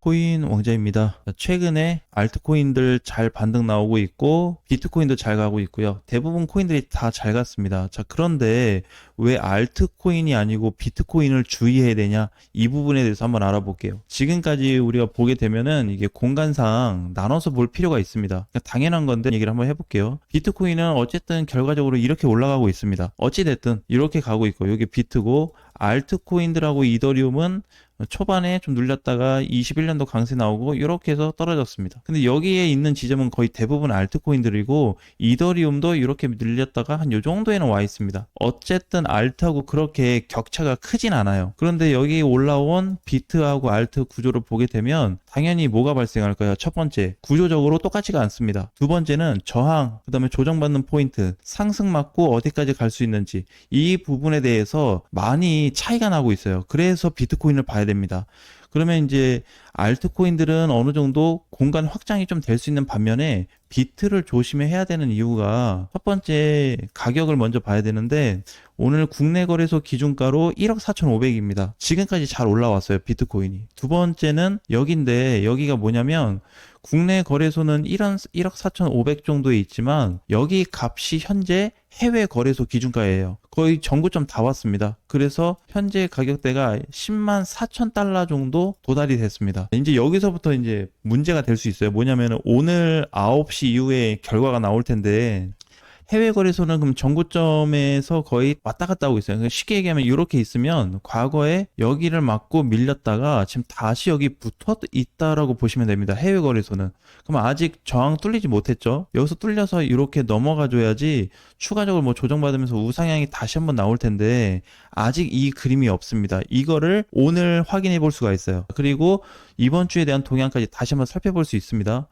코인 왕자입니다. 최근에 알트코인들 잘 반등 나오고 있고 비트코인도 잘 가고 있고요. 대부분 코인들이 다 잘 갔습니다. 자, 그런데 왜 알트코인이 아니고 비트코인을 주의해야 되냐? 이 부분에 대해서 한번 알아볼게요. 지금까지 우리가 보게 되면은 이게 공간상 나눠서 볼 필요가 있습니다. 그러니까 당연한 건데 얘기를 한번 해볼게요. 비트코인은 어쨌든 결과적으로 이렇게 올라가고 있습니다. 어찌됐든 이렇게 가고 있고 여기 비트고 알트코인들하고 이더리움은 초반에 좀 눌렸다가 21년도 강세 나오고 이렇게 해서 떨어졌습니다. 근데 여기에 있는 지점은 거의 대부분 알트코인들이고 이더리움도 이렇게 눌렸다가 한 요 정도에는 와 있습니다. 어쨌든 알트하고 그렇게 격차가 크진 않아요. 그런데 여기 올라온 비트하고 알트 구조를 보게 되면 당연히 뭐가 발생할까요? 첫 번째, 구조적으로 똑같지가 않습니다. 두 번째는 저항, 그 다음에 조정받는 포인트, 상승 맞고 어디까지 갈 수 있는지 이 부분에 대해서 많이 차이가 나고 있어요. 그래서 비트코인을 봐야 됩니다. 그러면 이제 알트코인들은 어느 정도 공간 확장이 좀 될 수 있는 반면에 비트를 조심해야 되는 이유가 첫 번째 가격을 먼저 봐야 되는데 오늘 국내 거래소 기준가로 1억 4,500입니다. 지금까지 잘 올라왔어요. 비트코인이. 두 번째는 여기인데 여기가 뭐냐면 국내 거래소는 1억, 1억 4,500 정도에 있지만 여기 값이 현재 해외 거래소 기준가예요. 거의 전고점 다 왔습니다. 그래서 현재 가격대가 10만 4천 달러 정도 도달이 됐습니다. 이제 여기서부터 이제 문제가 될 수 있어요. 뭐냐면 오늘 9시 이후에 결과가 나올 텐데 해외 거래소는 그럼 전고점에서 거의 왔다 갔다 하고 있어요. 그러니까 쉽게 얘기하면 이렇게 있으면 과거에 여기를 맞고 밀렸다가 지금 다시 여기 붙어 있다라고 보시면 됩니다. 해외 거래소는. 그럼 아직 저항 뚫리지 못했죠. 여기서 뚫려서 이렇게 넘어가 줘야지 추가적으로 뭐 조정받으면서 우상향이 다시 한번 나올 텐데 아직 이 그림이 없습니다. 이거를 오늘 확인해 볼 수가 있어요. 그리고 이번 주에 대한 동향까지 다시 한번 살펴볼 수 있습니다.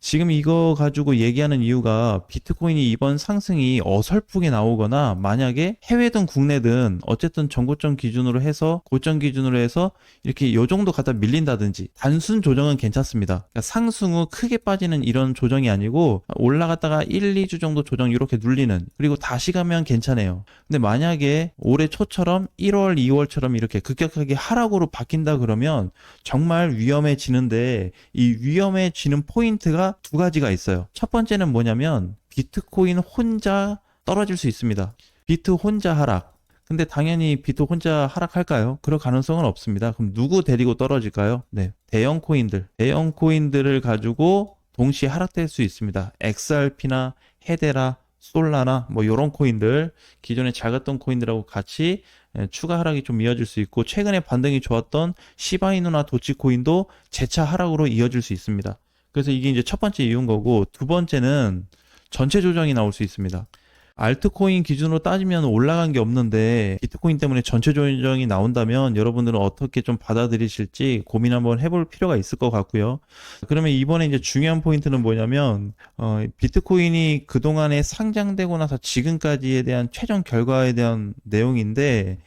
지금 이거 가지고 얘기하는 이유가 비트코인이 이번 상승이 어설프게 나오거나 만약에 해외든 국내든 어쨌든 전고점 기준으로 해서 고점 기준으로 해서 이렇게 요 정도 갖다 밀린다든지 단순 조정은 괜찮습니다. 그러니까 상승 후 크게 빠지는 이런 조정이 아니고 올라갔다가 1, 2주 정도 조정 이렇게 눌리는 그리고 다시 가면 괜찮아요. 근데 만약에 올해 초처럼 1월, 2월처럼 이렇게 급격하게 하락으로 바뀐다 그러면 정말 위험해지는데 이 위험해지는 포인트가 두 가지가 있어요. 첫 번째는 뭐냐면 비트코인 혼자 떨어질 수 있습니다. 비트 혼자 하락. 근데 당연히 비트 혼자 하락할까요? 그럴 가능성은 없습니다. 그럼 누구 데리고 떨어질까요? 네. 대형 코인들. 대형 코인들을 가지고 동시에 하락될 수 있습니다. XRP나 헤데라, 솔라나 뭐 요런 코인들 기존에 잘 갔던 코인들하고 같이 예, 추가 하락이 좀 이어질 수 있고 최근에 반등이 좋았던 시바이누나 도치코인도 재차 하락으로 이어질 수 있습니다. 그래서 이게 이제 첫 번째 이유인 거고 두 번째는 전체 조정이 나올 수 있습니다. 알트코인 기준으로 따지면 올라간 게 없는데 비트코인 때문에 전체 조정이 나온다면 여러분들은 어떻게 좀 받아들이실지 고민 한번 해볼 필요가 있을 것 같고요. 그러면 이번에 이제 중요한 포인트는 뭐냐면 어, 비트코인이 그동안에 상장되고 나서 지금까지에 대한 최종 결과에 대한 내용인데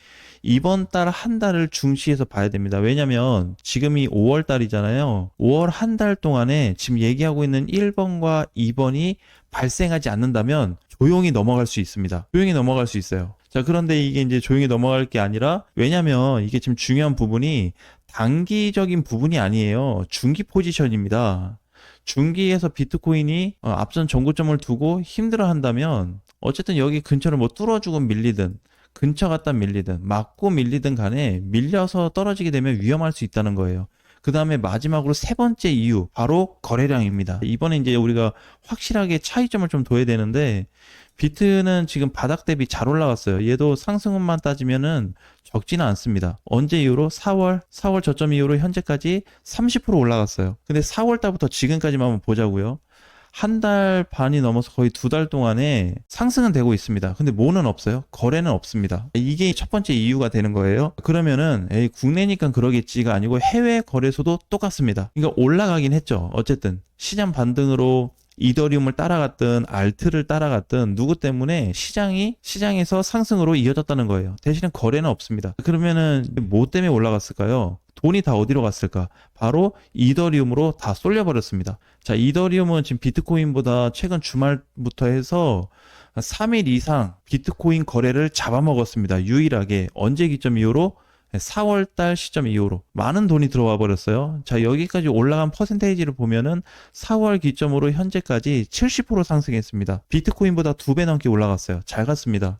이번 달 한 달을 중시해서 봐야 됩니다. 왜냐면 지금이 5월 달이잖아요. 5월 한 달 동안에 지금 얘기하고 있는 1번과 2번이 발생하지 않는다면 조용히 넘어갈 수 있습니다. 조용히 넘어갈 수 있어요. 자, 그런데 이게 이제 조용히 넘어갈 게 아니라 왜냐면 이게 지금 중요한 부분이 단기적인 부분이 아니에요. 중기 포지션입니다. 중기에서 비트코인이 어, 앞선 정고점을 두고 힘들어 한다면 어쨌든 여기 근처를 뭐 뚫어주고 밀리든 근처 갖다 밀리든 맞고 밀리든 간에 밀려서 떨어지게 되면 위험할 수 있다는 거예요. 그 다음에 마지막으로 세 번째 이유, 바로 거래량입니다. 이번에 이제 우리가 확실하게 차이점을 좀 둬야 되는데, 비트는 지금 바닥 대비 잘 올라갔어요. 얘도 상승분만 따지면은 적지는 않습니다. 언제 이후로? 4월, 4월 저점 이후로 현재까지 30% 올라갔어요. 근데 4월 달부터 지금까지만 한번 보자고요. 한 달 반이 넘어서 거의 두 달 동안에 상승은 되고 있습니다. 근데 뭐는 없어요? 거래는 없습니다. 이게 첫 번째 이유가 되는 거예요. 그러면은 에이 국내니까 그러겠지가 아니고 해외 거래소도 똑같습니다. 그러니까 올라가긴 했죠. 어쨌든 시장 반등으로 이더리움을 따라갔든 알트를 따라갔든 누구 때문에 시장이 시장에서 상승으로 이어졌다는 거예요. 대신에 거래는 없습니다. 그러면은 뭐 때문에 올라갔을까요? 돈이 다 어디로 갔을까? 바로 이더리움으로 다 쏠려버렸습니다. 자, 이더리움은 지금 비트코인보다 최근 주말부터 해서 3일 이상 비트코인 거래를 잡아먹었습니다. 유일하게 언제 기점 이후로 4월 달 시점 이후로 많은 돈이 들어와 버렸어요. 자, 여기까지 올라간 퍼센테이지를 보면은 4월 기점으로 현재까지 70% 상승했습니다. 비트코인보다 두 배 넘게 올라갔어요. 잘 갔습니다.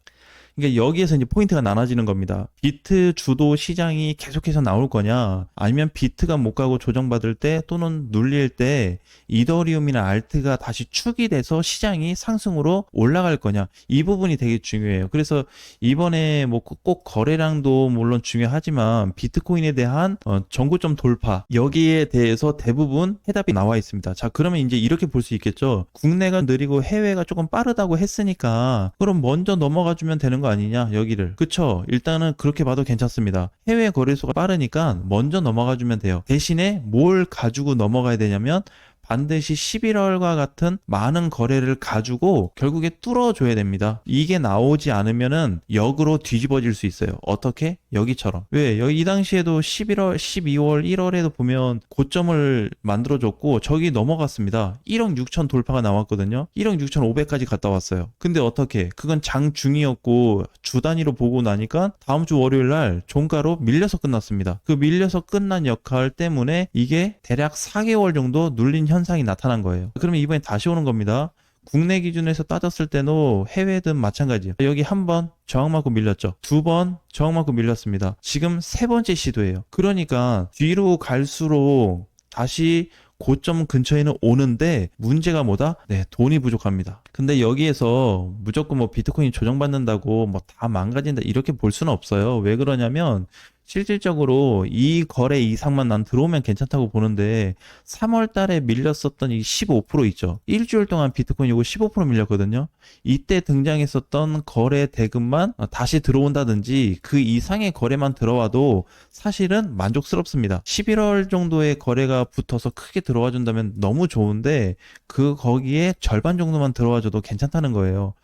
그러니까 여기에서 이제 포인트가 나눠지는 겁니다. 비트 주도 시장이 계속해서 나올 거냐, 아니면 비트가 못 가고 조정받을 때 또는 눌릴 때 이더리움이나 알트가 다시 축이 돼서 시장이 상승으로 올라갈 거냐, 이 부분이 되게 중요해요. 그래서 이번에 뭐 꼭 거래량도 물론 중요하지만 비트코인에 대한 어, 정고점 돌파 여기에 대해서 대부분 해답이 나와 있습니다. 자, 그러면 이제 이렇게 볼 수 있겠죠. 국내가 느리고 해외가 조금 빠르다고 했으니까 그럼 먼저 넘어가 주면 되는 거 아니냐 여기를 그쵸 일단은 그렇게 봐도 괜찮습니다 해외 거래소가 빠르니까 먼저 넘어가 주면 돼요 대신에 뭘 가지고 넘어가야 되냐면 반드시 11월과 같은 많은 거래를 가지고 결국에 뚫어줘야 됩니다. 이게 나오지 않으면은 역으로 뒤집어질 수 있어요. 어떻게? 여기처럼. 왜? 여기 이 당시에도 11월, 12월, 1월에도 보면 고점을 만들어줬고 저기 넘어갔습니다. 1억 6천 돌파가 나왔거든요. 1억 6천 5백까지 갔다 왔어요. 근데 어떻게? 그건 장 중이었고 주 단위로 보고 나니까 다음 주 월요일 날 종가로 밀려서 끝났습니다. 그 밀려서 끝난 역할 때문에 이게 대략 4개월 정도 눌린 현상이 나타난 거예요. 그러면 이번에 다시 오는 겁니다. 국내 기준에서 따졌을 때도 해외든 마찬가지예요. 여기 한 번 저항 맞고 밀렸죠. 두 번 저항 맞고 밀렸습니다. 지금 세 번째 시도예요. 그러니까 뒤로 갈수록 다시 고점 근처에는 오는데 문제가 뭐다? 네, 돈이 부족합니다. 근데 여기에서 무조건 뭐 비트코인 조정받는다고 뭐 다 망가진다 이렇게 볼 수는 없어요. 왜 그러냐면 실질적으로 이 거래 이상만 난 들어오면 괜찮다고 보는데 3월 달에 밀렸었던 이 15% 있죠. 일주일 동안 비트코인 이거 15% 밀렸거든요. 이때 등장했었던 거래 대금만 다시 들어온다든지 그 이상의 거래만 들어와도 사실은 만족스럽습니다. 11월 정도의 거래가 붙어서 크게 들어와 준다면 너무 좋은데 그 거기에 절반 정도만 들어와 줘도 괜찮다는 거예요.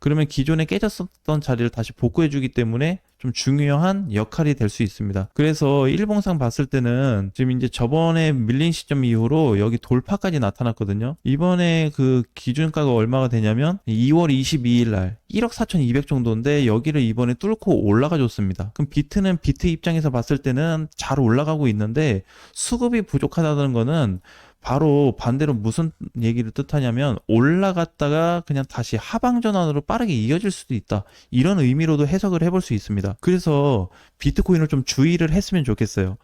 그러면 기존에 깨졌었던 자리를 다시 복구해 주기 때문에 좀 중요한 역할이 될 수 있습니다. 그래서 일봉상 봤을 때는 지금 이제 저번에 밀린 시점 이후로 여기 돌파까지 나타났거든요. 이번에 그 기준가가 얼마가 되냐면 2월 22일 날 1억 4,200 정도인데 여기를 이번에 뚫고 올라가 줬습니다. 그럼 비트는 비트 입장에서 봤을 때는 잘 올라가고 있는데 수급이 부족하다는 거는 바로 반대로 무슨 얘기를 뜻하냐면 올라갔다가 그냥 다시 하방 전환으로 빠르게 이어질 수도 있다. 이런 의미로도 해석을 해볼 수 있습니다. 그래서 비트코인을 좀 주의를 했으면 좋겠어요.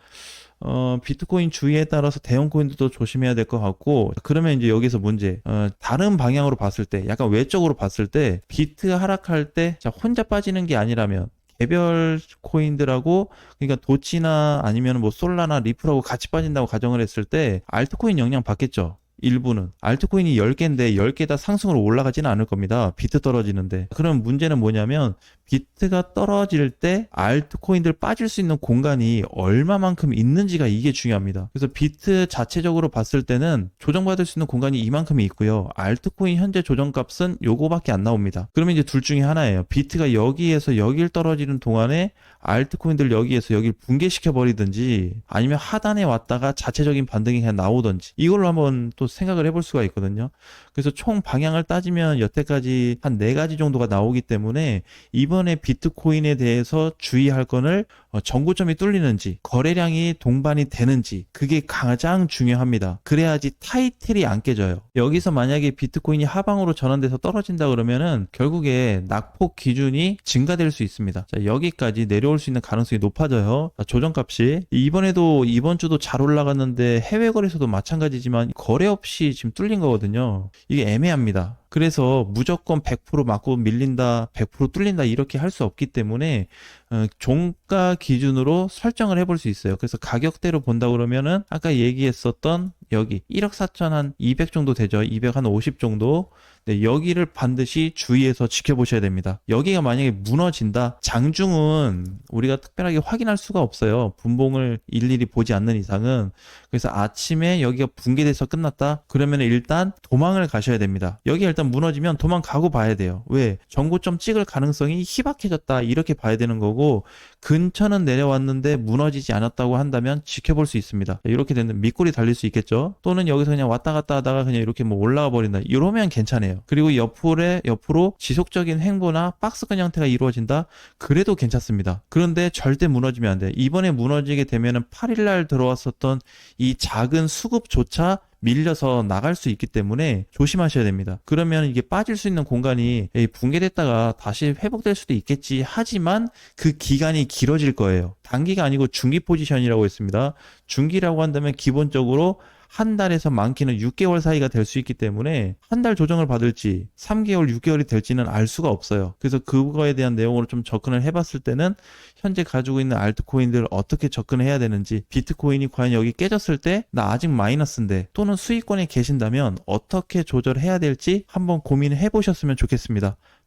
어, 비트코인 주의에 따라서 대형 코인들도 조심해야 될 것 같고, 그러면 이제 여기서 문제, 어, 다른 방향으로 봤을 때, 약간 외적으로 봤을 때, 비트 하락할 때, 자, 혼자 빠지는 게 아니라면, 개별 코인들하고 그러니까 도치나 아니면 뭐 솔라나 리플하고 같이 빠진다고 가정을 했을 때 알트코인 영향 받겠죠. 일부는 알트코인이 10개인데 10개 다 상승으로 올라가지는 않을 겁니다. 비트 떨어지는데. 그럼 문제는 뭐냐면 비트가 떨어질 때 알트코인들 빠질 수 있는 공간이 얼마만큼 있는지가 이게 중요합니다. 그래서 비트 자체적으로 봤을 때는 조정받을 수 있는 공간이 이만큼이 있고요. 알트코인 현재 조정값은 요거밖에 안 나옵니다. 그러면 이제 둘 중에 하나예요. 비트가 여기에서 여길 떨어지는 동안에 알트코인들 여기에서 여길 붕괴시켜 버리든지 아니면 하단에 왔다가 자체적인 반등이 그냥 나오든지 이걸로 한번 또 생각을 해볼 수가 있거든요. 그래서 총 방향을 따지면 여태까지 한 네 가지 정도가 나오기 때문에 이번에 비트코인에 대해서 주의할 거는 어, 정고점이 뚫리는지 거래량이 동반이 되는지 그게 가장 중요합니다. 그래야지 타이틀이 안 깨져요. 여기서 만약에 비트코인이 하방으로 전환돼서 떨어진다 그러면은 결국에 낙폭 기준이 증가될 수 있습니다. 자, 여기까지 내려올 수 있는 가능성이 높아져요. 자, 조정값이 이번에도 이번 주도 잘 올라갔는데 해외 거래소도 마찬가지지만 거래 없이 지금 뚫린 거거든요. 이게 애매합니다. 그래서 무조건 100% 맞고 밀린다, 100% 뚫린다 이렇게 할 수 없기 때문에 어, 종가 기준으로 설정을 해볼 수 있어요. 그래서 가격대로 본다 그러면은 아까 얘기했었던 여기 1억 4천 한 200 정도 되죠. 200 한 50 정도. 네, 여기를 반드시 주의해서 지켜보셔야 됩니다. 여기가 만약에 무너진다, 장중은 우리가 특별하게 확인할 수가 없어요. 분봉을 일일이 보지 않는 이상은. 그래서 아침에 여기가 붕괴돼서 끝났다? 그러면 일단 도망을 가셔야 됩니다. 여기 일단 무너지면 도망가고 봐야 돼요. 왜? 정고점 찍을 가능성이 희박해졌다. 이렇게 봐야 되는 거고, 근처는 내려왔는데 무너지지 않았다고 한다면 지켜볼 수 있습니다. 이렇게 되면 밑골이 달릴 수 있겠죠? 또는 여기서 그냥 왔다 갔다 하다가 그냥 이렇게 뭐 올라가 버린다. 이러면 괜찮아요. 그리고 옆으로 옆으로 지속적인 횡보나 박스권 형태가 이루어진다. 그래도 괜찮습니다. 그런데 절대 무너지면 안 돼. 이번에 무너지게 되면은 8일 날 들어왔었던 이 작은 수급조차 밀려서 나갈 수 있기 때문에 조심하셔야 됩니다. 그러면 이게 빠질 수 있는 공간이 에이, 붕괴됐다가 다시 회복될 수도 있겠지. 하지만 그 기간이 길어질 거예요. 단기가 아니고 중기 포지션이라고 했습니다. 중기라고 한다면 기본적으로 한 달에서 많게는 6개월 사이가 될 수 있기 때문에 한 달 조정을 받을지 3개월, 6개월이 될지는 알 수가 없어요. 그래서 그거에 대한 내용으로 좀 접근을 해봤을 때는 현재 가지고 있는 알트코인들 어떻게 접근해야 되는지 비트코인이 과연 여기 깨졌을 때 나 아직 마이너스인데 또는 수익권에 계신다면 어떻게 조절해야 될지 한번 고민해 보셨으면 좋겠습니다.